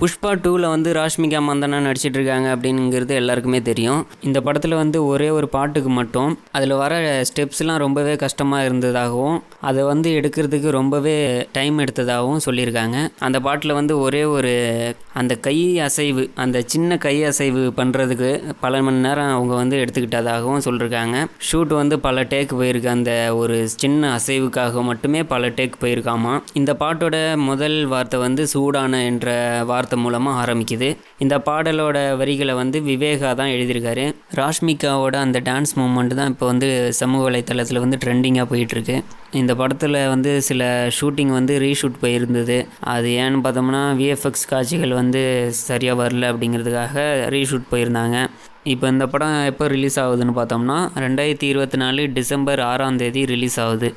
புஷ்பா டூவில் வந்து ராஷ்மிகா மந்தனா நடிச்சிட்டு இருக்காங்க அப்படிங்கிறது எல்லாருக்குமே தெரியும். இந்த படத்தில் வந்து ஒரே ஒரு பாட்டுக்கு மட்டும் அதில் வர ஸ்டெப்ஸ்லாம் ரொம்பவே கஷ்டமாக இருந்ததாகவும் அதை வந்து எடுக்கிறதுக்கு ரொம்பவே டைம் எடுத்ததாகவும் சொல்லியிருக்காங்க. அந்த பாட்டில் வந்து ஒரே ஒரு அந்த கை அசைவு அந்த சின்ன கை அசைவு பண்ணுறதுக்கு பல மணி நேரம் அவங்க வந்து எடுத்துக்கிட்டதாகவும் சொல்லியிருக்காங்க ஷூட் வந்து பல டேக் போயிருக்கு அந்த ஒரு சின்ன அசைவுக்காக மட்டுமே பல டேக் போயிருக்காமா. இந்த பாட்டோட முதல் வார்த்தை வந்து சூடான என்ற வார்த்தை மூலமாக ஆரம்பிக்குது. இந்த பாடலோட வரிகளை வந்து விவேகா தான் எழுதியிருக்காரு. ராஷ்மிகாவோட அந்த டான்ஸ் மூமெண்ட் தான் இப்போ வந்து சமூக வலைத்தளத்தில் வந்து ட்ரெண்டிங்காக போயிட்டுருக்கு. இந்த படத்தில் வந்து சில ஷூட்டிங் வந்து ரீஷூட் போயிருந்தது. அது ஏன்னு பார்த்தோம்னா விஎஃப்எக்ஸ் காட்சிகள் வந்து சரியாக வரல அப்படிங்கிறதுக்காக ரீஷூட் போயிருந்தாங்க. இப்போ இந்த படம் எப்போ ரிலீஸ் ஆகுதுன்னு பார்த்தோம்னா ரெண்டாயிரத்தி இருபத்தி நாலு டிசம்பர் ஆறாம் தேதி ரிலீஸ் ஆகுது.